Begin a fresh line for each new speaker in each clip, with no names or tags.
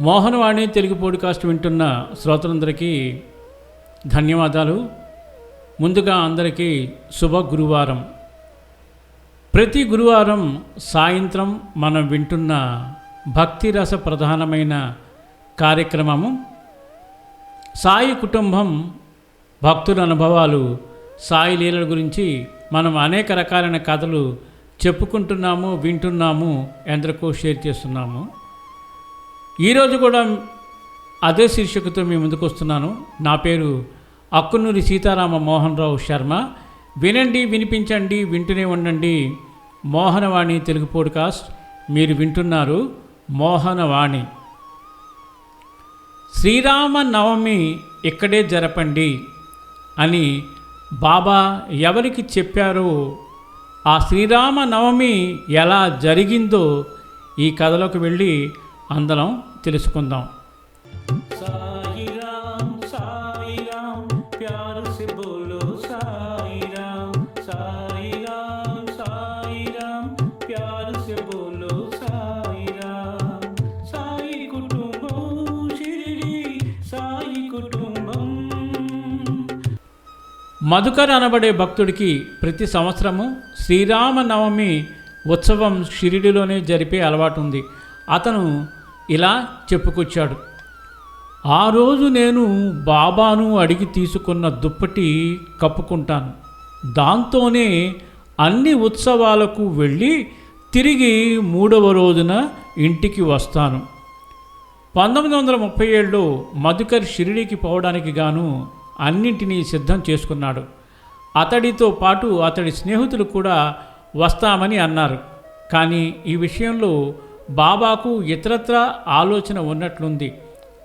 Mohanavani Telugu podcast వింటున్న శ్రోతలందరికీ ధన్యవాదాలు. ముందుగా అందరికీ శుభ గురువారం. ప్రతి గురువారం సాయంత్రం మనం వింటున్న భక్తిరస ప్రధానమైన కార్యక్రమము సాయి కుటుంబం భక్తుల అనుభవాలు సాయి లీలల గురించి మనం అనేక రకాలైన కథలు చెప్పుకుంటున్నాము వింటున్నాము ఎందరికో షేర్ చేస్తున్నాము. ఈరోజు కూడా అదే శీర్షికతో మీ ముందుకు వస్తున్నాను. నా పేరు అక్కునూరి సీతారామ మోహన్ రావు శర్మ. వినండి వినిపించండి వింటూనే ఉండండి. మోహనవాణి తెలుగు పోడ్కాస్ట్. మీరు వింటున్నారు మోహనవాణి. శ్రీరామ నవమి ఇక్కడే జరపండి అని బాబా ఎవరికి చెప్పారో ఆ శ్రీరామ నవమి ఎలా జరిగిందో ఈ కథలోకి వెళ్ళి అందరం తెలుసుకుందాం. మధుకర్ అనబడే భక్తుడికి ప్రతి సంవత్సరము శ్రీరామనవమి ఉత్సవం షిరిడిలోనే జరిపే అలవాటు ఉంది. అతను ఇలా చెప్పుకొచ్చాడు. ఆ రోజు నేను బాబాను అడిగి తీసుకున్న దుప్పటి కప్పుకుంటాను. దాంతోనే అన్ని ఉత్సవాలకు వెళ్ళి తిరిగి మూడవ రోజున ఇంటికి వస్తాను. పంతొమ్మిది వందల ముప్పై ఏడులో మధుకర్ షిరిడీకి పోవడానికి గాను అన్నింటినీ సిద్ధం చేసుకున్నాడు. అతడితో పాటు అతడి స్నేహితులు కూడా వస్తామని అన్నారు. కానీ ఈ విషయంలో బాబాకు ఇతరత్ర ఆలోచన ఉన్నట్లుంది.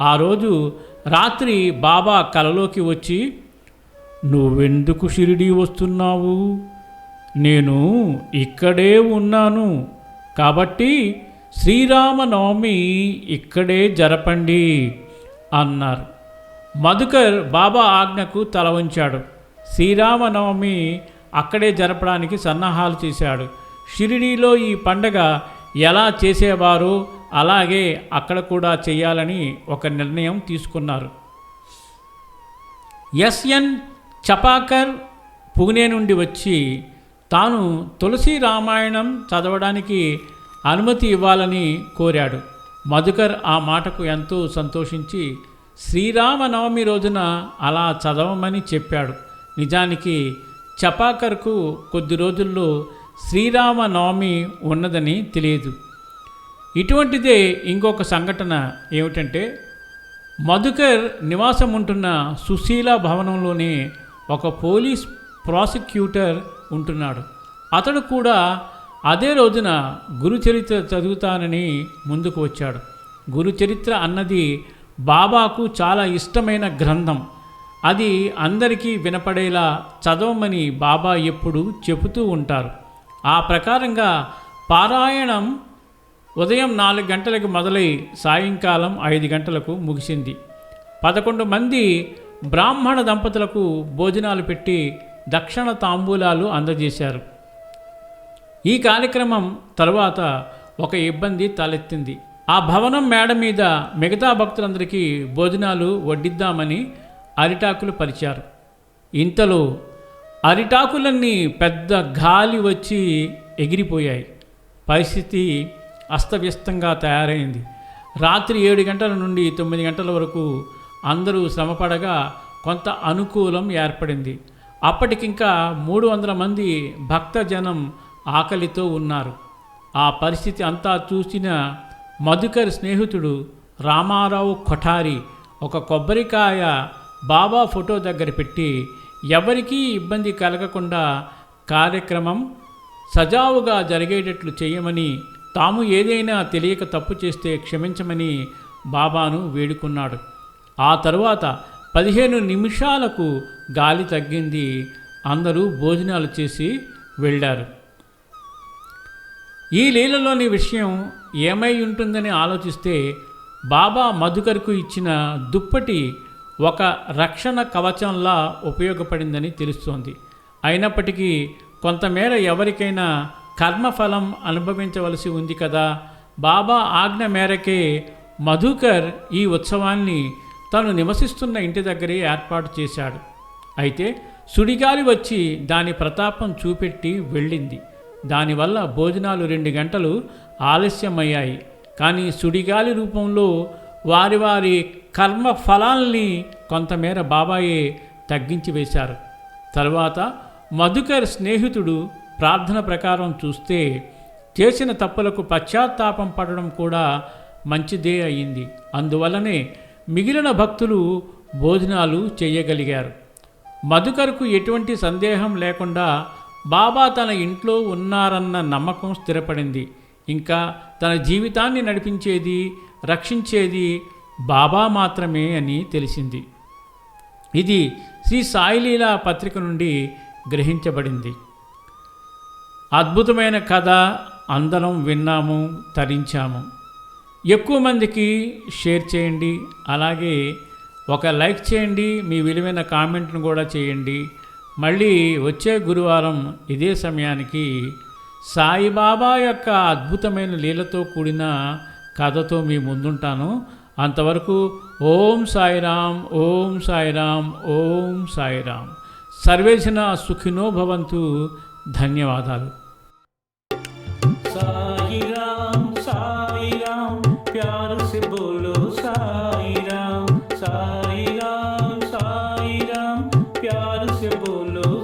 ఆ రోజు రాత్రి బాబా కలలోకి వచ్చి నువ్వెందుకు షిరిడీ వస్తున్నావు? నేను ఇక్కడే ఉన్నాను. కాబట్టి శ్రీరామనవమి ఇక్కడే జరపండి అన్నారు. మధుకర్ బాబా ఆజ్ఞకు తల వంచాడు. శ్రీరామనవమి అక్కడే జరపడానికి సన్నాహాలు చేశాడు. షిరిడీలో ఈ పండగ ఎలా చేసేవారో? అలాగే అక్కడ కూడా చేయాలని ఒక నిర్ణయం తీసుకున్నారు. ఎస్ఎన్ చపాకర్ పూణే నుండి వచ్చి తాను తులసి రామాయణం చదవడానికి అనుమతి ఇవ్వాలని కోరాడు. మధుకర్ ఆ మాటకు ఎంతో సంతోషించి శ్రీరామనవమి రోజున అలా చదవమని చెప్పాడు. నిజానికి చపాకర్కు కొద్ది రోజుల్లో శ్రీరామనవమి ఉన్నదని తెలియదు. ఇటువంటిదే ఇంకొక సంఘటన ఏమిటంటే మధుకర్ నివాసం ఉంటున్న సుశీల భవనంలోనే ఒక పోలీస్ ప్రాసిక్యూటర్ ఉంటున్నాడు. అతడు కూడా అదే రోజున గురుచరిత్ర చదువుతానని ముందుకు వచ్చాడు. గురుచరిత్ర అన్నది బాబాకు చాలా ఇష్టమైన గ్రంథం. అది అందరికీ వినపడేలా చదవమని బాబా ఎప్పుడూ చెబుతూ ఉంటారు. ఆ ప్రకారంగా పారాయణం ఉదయం నాలుగు గంటలకు మొదలై సాయంకాలం ఐదు గంటలకు ముగిసింది. పదకొండు మంది బ్రాహ్మణ దంపతులకు భోజనాలు పెట్టి దక్షిణ తాంబూలాలు అందజేశారు. ఈ కార్యక్రమం తరువాత ఒక ఇబ్బంది తలెత్తింది. ఆ భవనం మేడ మీద మిగతా భక్తులందరికీ భోజనాలు వడ్డిద్దామని అరిటాకులు పరిచారు. ఇంతలో అరిటాకులన్నీ పెద్ద గాలి వచ్చి ఎగిరిపోయాయి. పరిస్థితి అస్తవ్యస్తంగా తయారైంది. రాత్రి ఏడు గంటల నుండి తొమ్మిది గంటల వరకు అందరూ శ్రమపడగా కొంత అనుకూలం ఏర్పడింది. అప్పటికింకా మూడు వందల మంది భక్తజనం ఆకలితో ఉన్నారు. ఆ పరిస్థితి అంతా చూసిన మధుకర్ స్నేహితుడు రామారావు కొఠారి ఒక కొబ్బరికాయ బాబా ఫోటో దగ్గర పెట్టి ఎవరికీ ఇబ్బంది కలగకుండా కార్యక్రమం సజావుగా జరిగేటట్లు చేయమని తాము ఏదైనా తెలియక తప్పు చేస్తే క్షమించమని బాబాను వేడుకున్నాడు. ఆ తరువాత పదిహేను నిమిషాలకు గాలి తగ్గింది. అందరూ భోజనాలు చేసి వెళ్ళారు. ఈ లీలలోని విషయం ఏమై ఉంటుందని ఆలోచిస్తే బాబా మధుకర్కు ఇచ్చిన దుప్పటి ఒక రక్షణ కవచంలా ఉపయోగపడిందని తెలుస్తోంది. అయినప్పటికీ కొంతమేర ఎవరికైనా కర్మఫలం అనుభవించవలసి ఉంది కదా? బాబా ఆజ్ఞ మేరకే మధుకర్ ఈ ఉత్సవాన్ని తను నివసిస్తున్న ఇంటి దగ్గరే ఏర్పాటు చేశాడు. అయితే సుడిగాలి వచ్చి దాని ప్రతాపం చూపెట్టి వెళ్ళింది. దానివల్ల భోజనాలు రెండు గంటలు ఆలస్యమయ్యాయి. కానీ సుడిగాలి రూపంలో వారి వారి కర్మ ఫలాల్ని కొంతమేర బాబాయే తగ్గించి వేశారు. తర్వాత మధుకర్ స్నేహితుడు ప్రార్థన ప్రకారం చూస్తే చేసిన తప్పులకు పశ్చాత్తాపం పడడం కూడా మంచిదే అయింది. అందువల్లనే మిగిలిన భక్తులు భోజనాలు చేయగలిగారు. మధుకర్కు ఎటువంటి సందేహం లేకుండా బాబా తన ఇంట్లో ఉన్నారన్న నమ్మకం స్థిరపడింది. ఇంకా తన జీవితాన్ని నడిపించేది రక్షించేది బాబా మాత్రమే అని తెలిసింది. ఇది శ్రీ సాయిలీలా పత్రిక నుండి గ్రహించబడింది. అద్భుతమైన కథ అందరం విన్నాము తరించాము. ఎక్కువ మందికి షేర్ చేయండి అలాగే ఒక లైక్ చేయండి మీ విలువైన కామెంట్ను కూడా చేయండి. మళ్ళీ వచ్చే గురువారం ఇదే సమయానికి సాయిబాబా యొక్క అద్భుతమైన లీలతో కూడిన కథతో మీ ముందుంటాను. అంతవరకు ఓం సాయిరాం ఓం సాయిరాం ఓం సాయిరాం సర్వేసిన సుఖినో భవంతు. ధన్యవాదాలు. సాయిరాం సాయిరాం ప్యారు సే బోలో